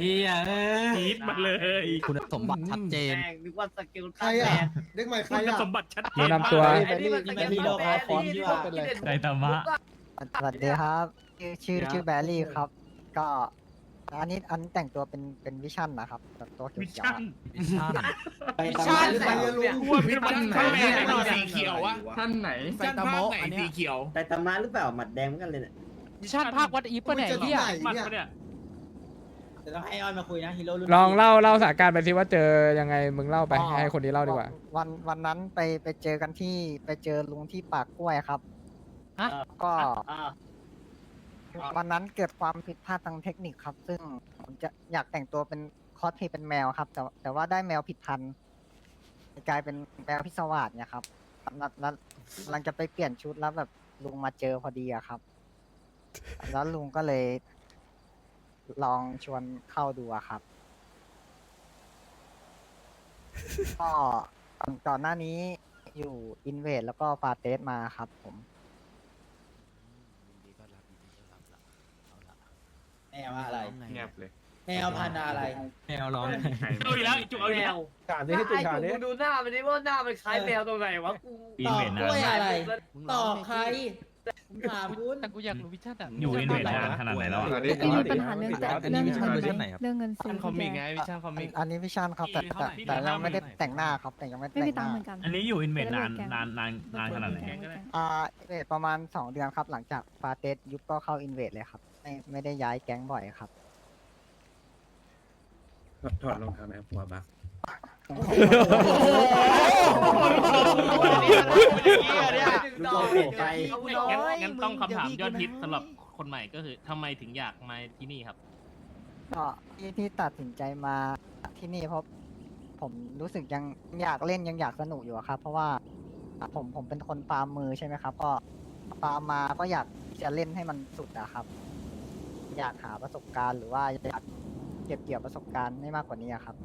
เฮียเอ้ยจี๊ดมาเลยคุณสมบัติชัดเจน แม่งนึกว่าสกิลใครอะ เด็กใหม่ใครคุณอะ สมบัติชัดเจแนะนนำตัว ไอ้นี่มันสกิลฮีโร่คอร์สฟอนต์ที่ว่าไดตามะ สวัสดีครับ ชื่อชื่อชื่อแบรี่ครับ ก็อันนี้อันนี้แต่งตัวเป็นเป็นวิชั่นนะครับแบบตัวเขีมิชยวชั่นไปตามหรือใครเปล่าอะลุงกลัวเป็นวันข้างแม่หน่อยสีเขียววะท่านไหนไซตามะอันเนี้ยไปตามะหรือเปล่าหมัดแดงเหมือนกันเลยเนี่ย ดิชั่นภาควัดอีฟปะเนี่ยไอ้เฮีย มันปะเนี่ยเดี๋ยวต้องให้ออนมาคุยนะฮีโร่รุ่นลองเล่าเล่าสถานการณ์ไปสิว่าเจอยังไงมึงเล่าไปให้คนนี้เล่าดีกว่า วันวันนั้นไปไปเจอกันที่ไปเจอลุงที่ปากกล้วยครับฮะ ก็อ่าวันนั้นเกิดความผิดพลาดทางเทคนิคครับ ซึ่งผมจะอยากแต่งตัวเป็นคอสเพลย์เป็นแมวครับ แต่แต่ว่าได้แมวผิดพันธุ์กลายเป็นแมวพิศวาสเนี่ยครับแล้วแล้วกำลังจะไปเปลี่ยนชุดแล้วแบบลุงมาเจอพอดีอะครับ แล้วลุงก็เลย ลองชวนเข้าดูอะครับ ก็ก่อนก่อนหน้านี้อยู่อินเวดแล้วก็ฟาเตสมาครับผมแมวอะไร เงียบเลยแมวพันธุ์อะไรแมวร้องเอาอีกแล้วจุกเอาอีกแมแล้ววถามดิให้จุดถามดิกูดูหน้ามันดิว่าหน้ามันคล้ายแมวตรงไหนวะกูต่อกล้วยอะไรต่อใคร ผมถามคุณแต่กูอยากรู้วิชั่นอะอยู่อินเวดนานขนาดไหนแล้วอะที่มีปัญหาเรื่องแต่อันนี้วิชั่นเวอร์ชันไหนครับเรื่องเงินซื้อคอมิกไงที่แกวิชั่นคอมิก อันนี้วิชั่นครับแต่แต่แต่ยังไม่ได้แต่งหน้าครับแต่ยังไม่ได้ไม่แต่มีงหตังน้าค์เหมือนกันอันนี้อยู่อินเวดนานนานนานนานขนาดไหนแกงแกงอ่าอินเวดประมาณสองเดือนครับ หลังจากฟาเตสยุบก็เข้าอินเวดเลยครับ ไม่ไม่ได้ย้ายแก๊งบ่อยครับถอดรองเท้าไหมหัวบักลูกโป่ง เปลี่ยนไป เอากูงั้นน้อยงั้นต้องคำถามยอดฮิตสำหรับคนใหม่ก็คือทำไมถึงอยากมาที่นี่ครับ ก็ที่ที่ตัดสินใจมาที่นี่เพราะผมรู้สึกยังอยากเล่นยังอยากสนุกอยู่อะครับ เพราะว่าผมผมเป็นคนฟาร์มมือใช่ไหมครับ ก็ฟาร์มมาก็อยากจะเล่นให้มันสุดอะครับ อยากหาประสบการณ์หรือว่าอยากเก็บเกี่ยวประสบการณ์ให้มากกว่านี้อะครับ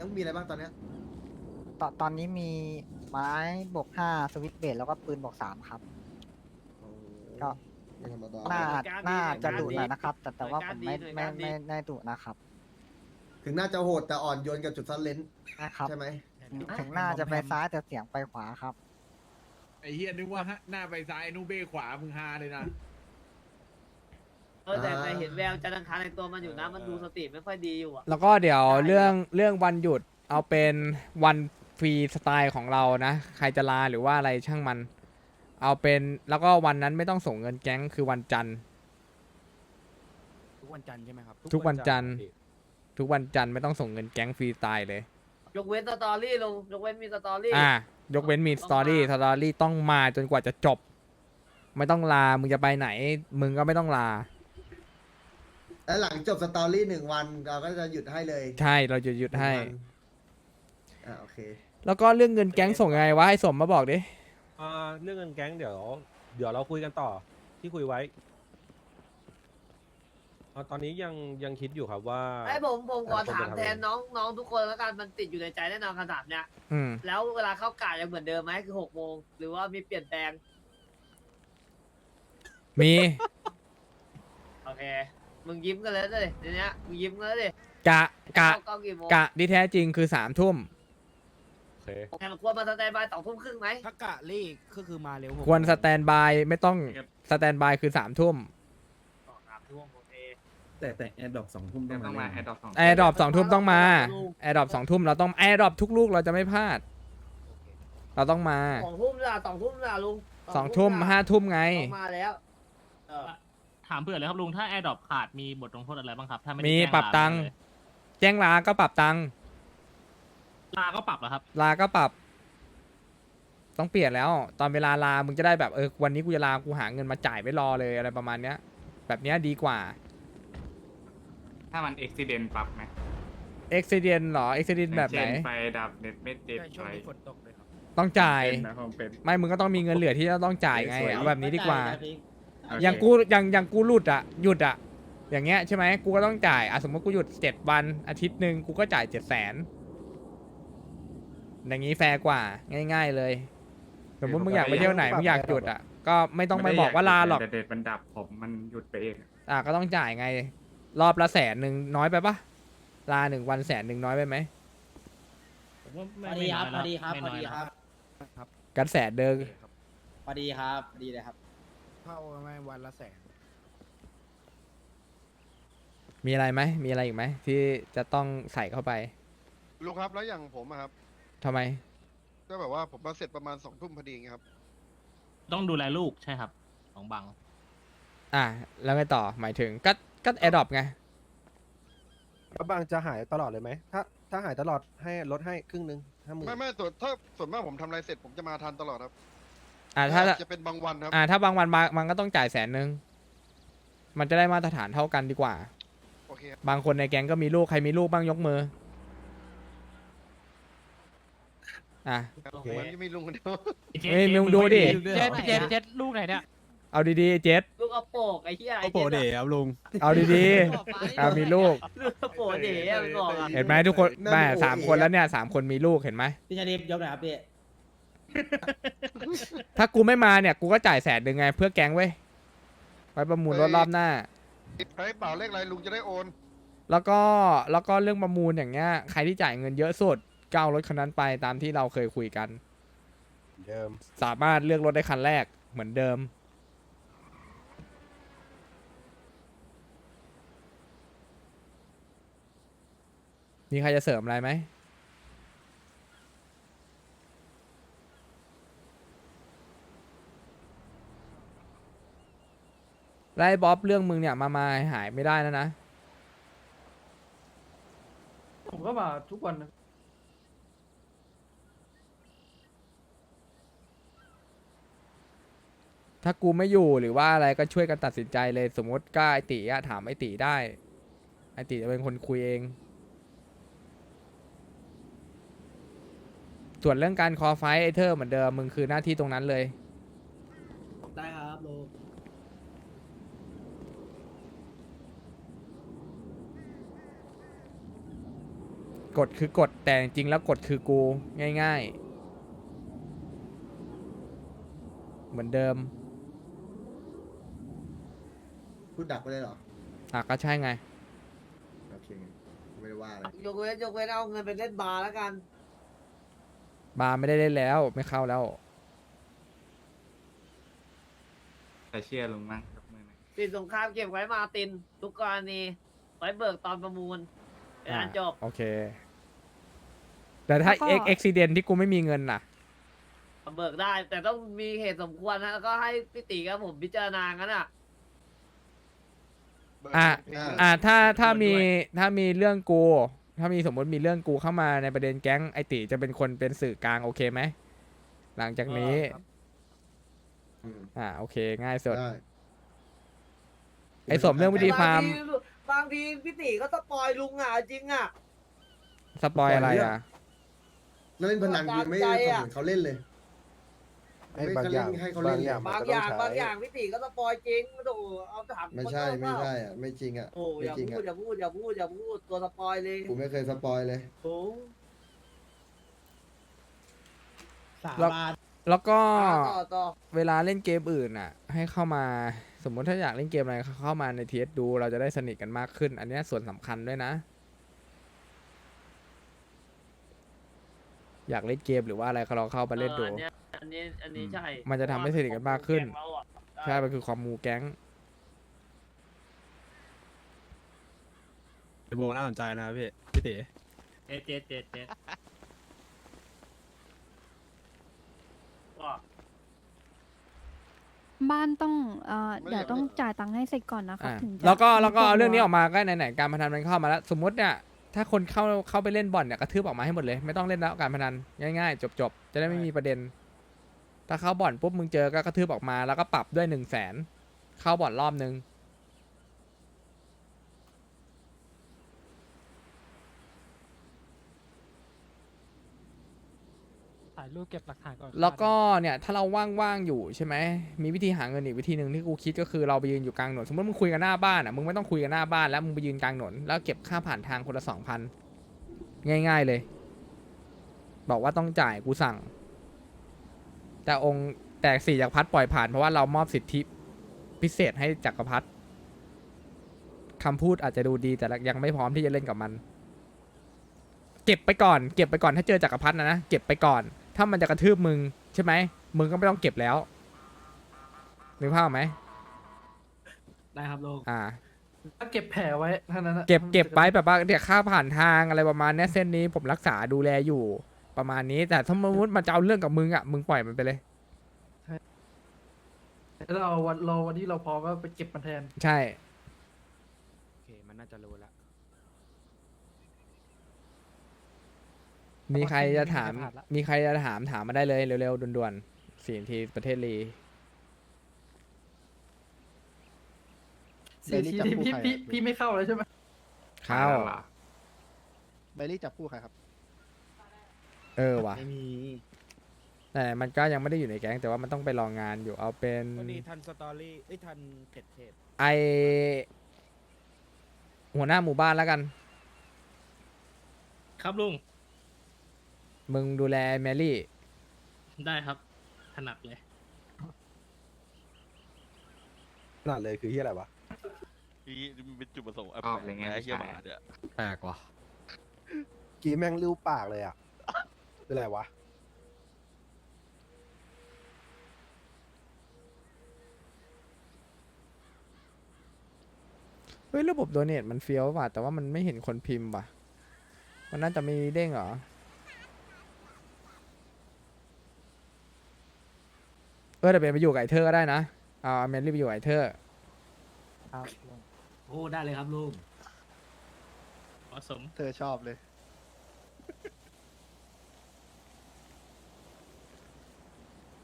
ต้องมีอะไรบ้างตอนเนี้ยตอนตอนนี้มีไม้บวกห้าสวิตช์เบสแล้วก็ปืนบวกสามครับ ก็ ไม่ธรรมดาน่าน่าจะดุหน่อยนะครับ แต่แต่ว่าผมไม่ไม่ไม่ไม่ดุนะครับถึงน่าจะโหดแต่อ่อนโยนกับจุดซ่อนเลนนะครับ ใช่ไหมถึงหน้าจะไปซ้ายแต่เสียงไปขวาครับ ไอ้เฮียนึกว่าฮะหน้าไปซ้ายนูเบ้ขวามึงฮาเลยนะเออแต่แต่เห็นแววจันทร์อังคารในตัวมันอยู่นะ มันดูสติไม่ค่อยดีอยู่อะ แล้วก็เดี๋ยวเรื่องเรื่องวันหยุดเอาเป็นวันฟรีสไตล์ของเรานะ ใครจะลาหรือว่าอะไรช่างมัน เอาเป็นแล้วก็วันนั้นไม่ต้องส่งเงินแก๊งคือวันจันทร์ ทุกวันจันทร์ใช่ไหมครับทุกวันจันทร์ ทุกวันจันทร์ไม่ต้องส่งเงินแก๊งฟรีสไตล์เลย ยกเว้นสตอรี่ลง ยกเว้นมีสตอรี่ อะยกเว้นมีสตอรี่สตอรี่ต้องมาจนกว่าจะจบ ไม่ต้องลา มึงจะไปไหน มึงก็ไม่ต้องลา แล้วหลังจบสตอรี่หนึ่งวันเราก็จะหยุดให้เลยใช่เราจะหยุดให้ นึ่งวันอ่าโอเค แล้วก็เรื่องเงินแก๊งส่งยังไงวะให้สมมาบอกดิ อ่าเรื่องเงินแก๊งเดี๋ยว เดี๋ยวเราคุยกันต่อที่คุยไว้อ่าตอนนี้ยังยังคิดอยู่ครับว่า ไอ้ผมผมขอเออผมถามจะทำแทนน้องน้องทุกคนแล้วกันมันติดอยู่ในใจแน่นอนคำถามเนี้ยอืม แล้วเวลาเข้ากะยังเหมือนเดิมไหมคือหกโมงหรือว่ามีเปลี่ยนแปลงมี โอเค มึงยิ้มกันเลยเลยทีเนี้ยมึงยิ้มกันเลยดิกะกะเข้ากล้องกี่โมงกะที่แท้จริงคือสามทุ่มโอเคแทนควรมาสแตนบายสองทุ่มครึ่งไหมถ้ากะลี่ก็คือมาเร็วควรสแตนบายไม่ต้องสแตนบายคือสามทุ่มสองสามทุ่มโอเคแต่แต่แอดดอกสองทุ่มต้องมาแอดดอกสองแอร์ดรอปสองทุ่มต้องมาแอร์ดรอปสองทุ่มเราต้องแอร์ดรอปทุกลูกเราจะไม่พลาด เราต้องมาสองทุ่มละสองทุ่มละลุงสองทุ่มห้าทุ่มไงต้องมาแล้วเออ ถามเผื่อเลยครับลุงถ้าแอร์ดรอปขาดมีบทลงโทษอะไรบ้างครับ ถ้าไม่ได้มีแจ้ปรับตังค์ลาเลยแจ้งลาก็ปรับตังค์ลาก็ปรับเหรอครับ ลาก็ปรับ ต้องเปลี่ยนแล้ว ตอนเวลาลามึงจะได้แบบเออวันนี้กูจะลากูหาเงินมาจ่ายไว้รอเลยอะไรประมาณเนี้ย แบบเนี้ยดีกว่าถ้ามันอุบิเหตุปรับไหมเอ็กซิเดนหรอเอ็กซิเดนแบบไหนไฟดับเน็ตไม่ติดช่วงนี้ฝนตกเลยครับต้องจ่ายนะผมเป็น ไม่มึงก็ต้องมีเงินเหลือที่จะต้องจ่ายไงสวยๆ เอาแบบนี้ดีกว่าไม่จ่ยนะพี่อย่างกูอย่างอย่างกูหลุดอะหยุดอะอย่างเงี้ยใช่ไหมกูก็ต้องจ่ายอะสมมติกูหยุดเจ็ดวันอาทิตย์หนึ่งกูก็จ่ายเจ็ดแสนอย่างงี้แฟร์กว่าง่าย ๆ เลย สมมติมึงอยากไปเที่ยวไหนมึงอยากหยุดอะก็ก็ไม่ต้องไปบอกว่าลาหรอก แต่เด็ดมันดับผมมันหยุดไปเองอะก็ต้องจ่ายไง รอบละแสนหนึ่งน้อยไปปะลาหนึ่งวันแสนหนึ่งน้อยไปไหมผมว่าพไม่อดีครับพไม่อดีครับไม่พอน้ยดีแล้วครับ กันแสนเดิงพอดีครับพอดีเลยครับ เข้าไม่วันละแสนมีอะไรไหมมีอะไรอีกไหมที่จะต้องใส่เข้าไปลุงครับแล้วอย่างผมอะครับทำไม ก็แบบว่าผมมาเสร็จประมาณสองทุ่มพอดีไงครับต้องดูแลลูกใช่ครับ ของบัง อะแล้วไงต่อหมายถึงก็ก็แอดดอปไง แล้วบางจะหายตลอดเลยไหม ถ้าถ้าหายตลอดให้ลดให้ครึ่งหนึ่งห้าหมื่นไม่ไม่ส่วนถ้าส่วนมากผมทำอะไรเสร็จผมจะมาทันตลอดครับ อะถ้าจะเป็นบางวันครับอะถ้าบางวันมามันก็ต้องจ่ายแสนหนึ่งมันจะได้มาตรฐานเท่ากันดีกว่า โอเคบางคนในแก๊งก็มีลูกใครมีลูกบ้างยกมือ อะครับมันจะมีลุงคนเดียวเฮ้ยมึงดูดิ เจ็ดเจ็ดเจ็ดลูกไหนเนี่ยเอาดีๆเจ็ดลูกเอาโปกไอ้เหี้ยไอ้โปเดจ็ดครับลุง เอาดีๆเอามีลูก ลูกเอาโปเดะมันบอกอะเห็นไหมทุกคนแม่สามคนแล้วเนี่ยสามคนมีลูกเห็นไหมพี่ชาลีฟยกหน่อยครับพี่ ถ้ากูไม่มาเนี่ย กูก็จ่ายแสนหนึ่งไง เพื่อแก๊งเว้ยไว้ประมูลรถรอบหน้า ใช้เปล่าเลขอะไรลุงจะได้โอน แล้วก็แล้วก็เรื่องประมูลอย่างเงี้ยใครที่จ่ายเงินเยอะสุดก็เอารถคันนั้นไปตามที่เราเคยคุยกัน เดิม สามารถเลือกรถได้คันแรกเหมือนเดิม มีใครจะเสริมอะไรไหม ไล่บ๊อบเรื่องมึงเนี่ยมามาหายไม่ได้แล้วนะ ผมก็มาทุกวันนะถ้ากูไม่อยู่หรือว่าอะไรก็ช่วยกันตัดสินใจเลยสมมติก็ไอตีอะถามไอตีได้ ไอตีจะเป็นคนคุยเอง ส่วนเรื่องการคอไฟท์ไอเธอร์เหมือนเดิมมึงคือหน้าที่ตรงนั้นเลย ได้ครับลุ กฎคือกฎแต่จริงๆแล้วกฎคือกูง่ายๆ เหมือนเดิมพูดดักไปเลยเหรอ อะก็ใช่ไง โอเคไม่ได้ว่าอะไรยกเว้นยกเว้นเอาเงินไปเล่นบาร์แล้วกัน บาร์ไม่ได้เล่นแล้วไม่เข้าแล้วแต่เชื่อลุงมั้งกับมือหน่อยสินสงครามเก็บไว้มาติน ทุกกรณีไว้เบิกตอนประมูลเป็นอันจบ โอเค แต่ถ้าแล้วก็ เอ็กเอ็กซิเดนที่กูไม่มีเงินน่ะ เบิกได้ แต่ต้องมีเหตุสมควรนะแล้วก็ให้พี่ตีกับผมพิจารณางั้นอะ อะ อ่าอ่าถ้าถ้ามีถ้ามีเรื่องกู ถ้ามีสมมติมีเรื่องกูเข้ามาในประเด็นแก๊งไอติจะเป็นคนเป็นสื่อกลางโอเคไหม หลังจากนี้อืมอ่าโอเค ง่ายสุด ได้ไอสมเรื่องวิธี ฟาร์มบางทีบางทีพี่ตีก็สปอยลุงอะจริงอะ สปอยอะไรอะ แล้วเล่นพนันกูไม่ตามใจเห็อะนเขาเล่นเลยให้บางอย่างให้เขาเล่น บางอย่างบางมันอก็ย่างต้บางใช้อย่างพี่ตีก็สปอยจริงโอ้โหเอาถามไม่คนใช่นอกไม่เปล่าใช่อะไม่จริงอะโอ้อไม่ย่าจริงพูอะดอย่าพูดอย่าพูดอย่าพูดตัวสปอยเลยกูไม่เคยสปอยเลย โอ้สาแล้วบานแล้วก็ต่อต่อเวลาเล่นเกมอื่นอะ ให้เข้ามาสมมุติถ้าอยากเล่นเกมอะไรเข้ามาในทีเอสดู เราจะได้สนิทกันมากขึ้น อันเนี้ยส่วนสำคัญด้วยนะ อยากเล่นเกมหรือว่าอะไรก็ลองเข้าไปเล่นดู อออันเนี้ยอันนี้อันนี้ใช่มันจะทำให้สนิทกันมากขึ้น เราอะใช่ มันคือความมูแก๊งโบน่าสนใจนะพี่พี่ตีเจ็ดเจ็ดเจ็ดเจ็ดว่าบ้านต้องเอ่อเดี๋ยวต้องจ่ายตังค์ให้เสร็จก่อนนะครับอะถึงจะแล้วก็แล้วก็มีเอาเรื่องนี้ตัวออกมาก็ไหนๆการพนันมันเข้ามาแล้ว สมมติเนี่ย ถ้าคนเข้าเข้าไปเล่นบ่อนเนี่ยกระทืบออกมาให้หมดเลย ไม่ต้องเล่นแล้วการพนันง่ายๆ จบๆ จะได้ไม่มีประเด็น ถ้าเข้าบ่อนปุ๊บมึงเจอก็กระทืบออกมาแล้วก็ปรับด้วยหนึ่งแสนเข้าบ่อนรอบนึง ถ่าย รูปเก็บหลักฐานก่อนแล้วก็เนี่ยถ้าเราว่างๆอยู่ใช่ไหมมีวิธีหาเงินอีกวิธีหนึ่งที่กูคิดก็คือเราไปยืนอยู่กลางถนนสมมติมึงคุยกันหน้าบ้านอะมึงไม่ต้องคุยกันหน้าบ้านแล้วมึงไปยืนกลางถนนแล้วเก็บค่าผ่านทางคนละสองพันง่าย ๆเลย บอกว่าต้องจ่ายกูสั่ง แต่องค์แต่สี่จักรพรรดิปล่อยผ่านเพราะว่าเรามอบสิทธิพิเศษให้จักรพรรดิคำพูดอาจจะดูดีแต่ยังไม่พร้อมที่จะเล่นกับมัน เก็บไปก่อน เก็บไปก่อนถ้าเจอจักรพรรดินะนะเก็บไปก่อน ถ้ามันจะกระทืบมึงใช่ไหมมึงก็ไม่ต้องเก็บแล้วนึกภาพออกไหมได้ครับลุงอ่า ก็เก็บแผลไว้เท่านั้นนะเก็บเก็บไว้แบบว่าเนี่ยค่าผ่านทางอะไรประมาณเนี้ยเส้นนี้ผมรักษาดูแลอยู่ประมาณนี้ แต่ถ้าสมมติมันจะเอาเรื่องกับมึงอะมึงปล่อยมันไปเลย แล้วเราวันรอวันที่เราพร้อมก็ไปเก็บมันแทน ใช่ โอเค มันน่าจะรู้แล้ว มีใครจะถามไม่มีใครผ่านละมีใครจะถามถามมาได้เลยเร็วๆด่วนๆสี่นาทีประเทศลีสี่ทีที่พี่พี่พี่ไม่เข้าเลยใช่ไหมเข้าอะไรล่ะไบรี่จับคู่ใครครับเออว่ะไม่มีแต่มันก็ยังไม่ได้อยู่ในแก๊งแต่ว่ามันต้องไปรองงานอยู่เอาเป็นวันนี้ทันสตอรี่เอ้ยทันเท็ดเทปไอหัวหน้าหมู่บ้านแล้วกัน ครับลุง มึงดูแลแมรี่ ได้ครับ ถนัดเลย ขนาดเลยคือที่อะไรวะเป็นจุดประสงค์ออกเลยไงไอ้เหี้ยหมาเนี่ยแปลกว่ะกีแม่งริ้วปากเลยอะคืออะไรวะ เฮ้ยระบบโดเนทมันเฟี้ยวว่ะแต่ว่ามันไม่เห็นคนพิมพ์ว่ะ มันน่าจะมีเด้งเหรอ เออแต่เป็นไปอยู่กับไอเธอก็ได้นะเอาแมรี่ไปอยู่กับไอเธอครับโอ้ ได้เลยครับลุงเหมาะสมเธอชอบเลย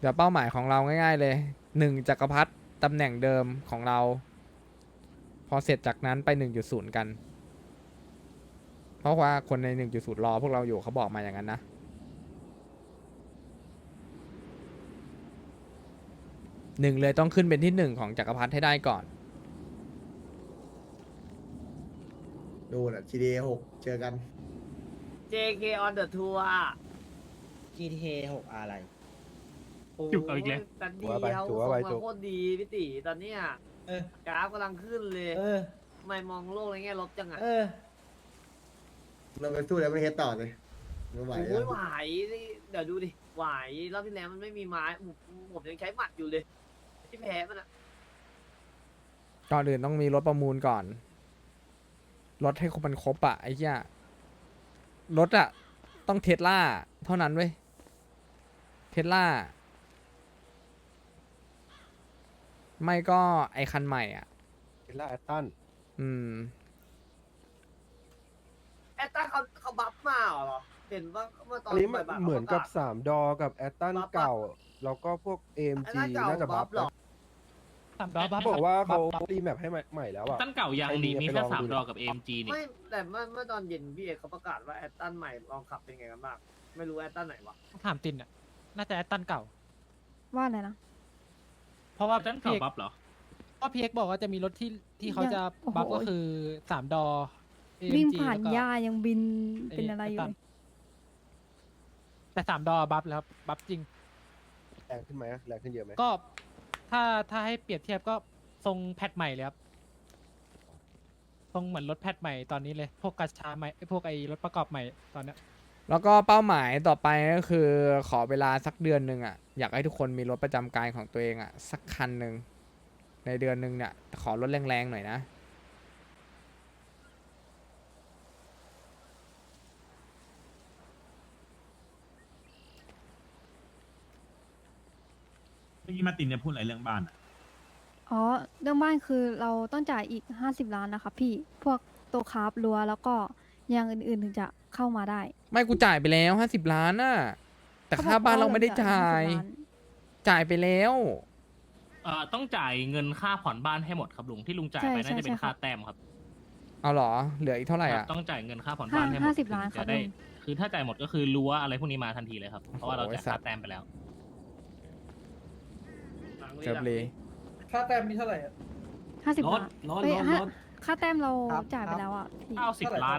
เดี๋ยวเป้าหมายของเราง่าย ๆ เลยหนึ่งจักรพรรดิตำแหน่งเดิมของเรา พอเสร็จจากนั้นไปหนึ่งจุดศูนย์กัน เพราะว่าคนในหนึ่งจุดศูนย์รอพวกเราอยู่เขาบอกมาอย่างนั้นนะ หนึ่งเลยต้องขึ้นเป็นที่หนึ่งของจักรพรรดิให้ได้ก่อน ดูน่ะ GTA หกเจอกัน JK on the tour GTA 6อะไรจุกเอาอีกแล้ว ตันเดีถือว่าไปยวถือว่าไปส่งจุมากโคตรดีพี่ติตอนเนี้ยเออ กราฟกำลังขึ้นเลยเออ ทำไมมองโลกในแง่ลบจังอะเออ เราไปสู้แล้วไม่เฮดต่อเลยไม่ไหวโอ้แล้ยวไหวนี่เดี๋ยวดูดิไหวรอบที่แล้วมันไม่มีไม้ผมผมยังใช้หมัดอยู่เลย ที่แพ้มันอะก่อนอื่นต้องมีรถประมูลก่อน รถให้ครบมันครบอะไอ้เหี้ยรถอะต้องเทสลาเท่านั้นเว้ย เทสลาไม่ก็ไอคันใหม่อะเอล่าแอตตันอืม แอตตาเขาเขาบัฟมาเหรอ เห็นว่าเมื่อตออันนนี้บ่ายๆเหมือนกับ ขาประาศสามดอ กับแอตตันบัฟปะเก่า แล้วก็พวกไอ้ AMG นั่นเก่าน่าจะบับัฟฟเหรอ นะ สามดอบัฟบอกว่าเขาบัฟรีแมปให้ใหม่ใหม่แล้วอะตั้นเก่ายังใครมีนี่มีไปแค่ลองสามดูดอกับ AMG นี่ไม่แต่เมื่อเมื่อตอนเย็นพี่เอกเขาประกาศว่าแอตตันใหม่ลองขับเป็นไงกันบ้างไม่รู้แอตตันไหนวะถามตินอะน่าจะแอตตันเก่า ว่าอะไรนะเพราะว่าตั้นพี่เก่าเอกบัฟเหรอเพราะพี่เอกบอกว่าจะมีรถที่ที่เขายังจะโอ้โหบัฟก็คือสามดอ AMG วิ่งผ่านแล้วก็หญ้ายังบินไอ้เป็นอะไรอยู่แอตตันเลยแต่สามดอบัฟแล้วครับบัฟจริงแรงขึ้นไหมแรงขึ้นเยอะไหมก็ ถ้าถ้าให้เปรียบเทียบก็ทรงแพทใหม่เลยครับทรงเหมือนรถแพทใหม่ตอนนี้เลย พวกกระชาใหม่ไอ้พวกไอ้รถประกอบใหม่ตอนเนี้ยแล้วก็เป้าหมายต่อไปก็คือขอเวลาสักเดือนหนึ่งอะอยากให้ทุกคนมีรถประจำกายของตัวเองอะสักคันหนึ่งในเดือนหนึ่งเนี่ยขอรถแรงๆหน่อยนะ เมื่อกี้มาตินเนี่ยพูดอะไรเรื่องบ้านอะอ๋อเรื่องบ้านคือเราต้องจ่ายอีกห้าสิบล้านนะคะพี่พวกโตัวคาร์บรัวแล้วก็อย่างอื่นๆถึงจะเข้ามาได้ไม่กูจ่ายไปแล้วห้าสิบล้านน่ะ แต่ขค่าบ้านเราไม่ได้หลือจ่าย50ล้นจ่ายไปแล้ว เอ่อต้องจ่ายเงินค่าผ่อนบ้านให้หมดครับลุงที่ลุงจ่ายไปใช่น่าจะเป็นใช่ค่าครับแต้มครับเอาเหรอ เหลืออีกเท่าไหร่ครัอะบต้องจ่ายเงินค่าผ่อนห้าบ้านให้หมดห้าสิบถึงล้านครับจะได้ลุงคือถ้าจ่ายหมดก็คือรั้วอะไรพวกนี้มาทันทีเลยครับ เพราะว่าเราโอ้ยจ่ายสัค่าตว์แต้มไปแล้ว หลังเกือบเลยค่าแต้มมีเท่าไหร่อะ ห้าสิบรถล้านรถเอ้ยรถห้ารถค่าแต้มเราครับจ่ายไปครับแล้วอะพี่ เก้าสิบล้าน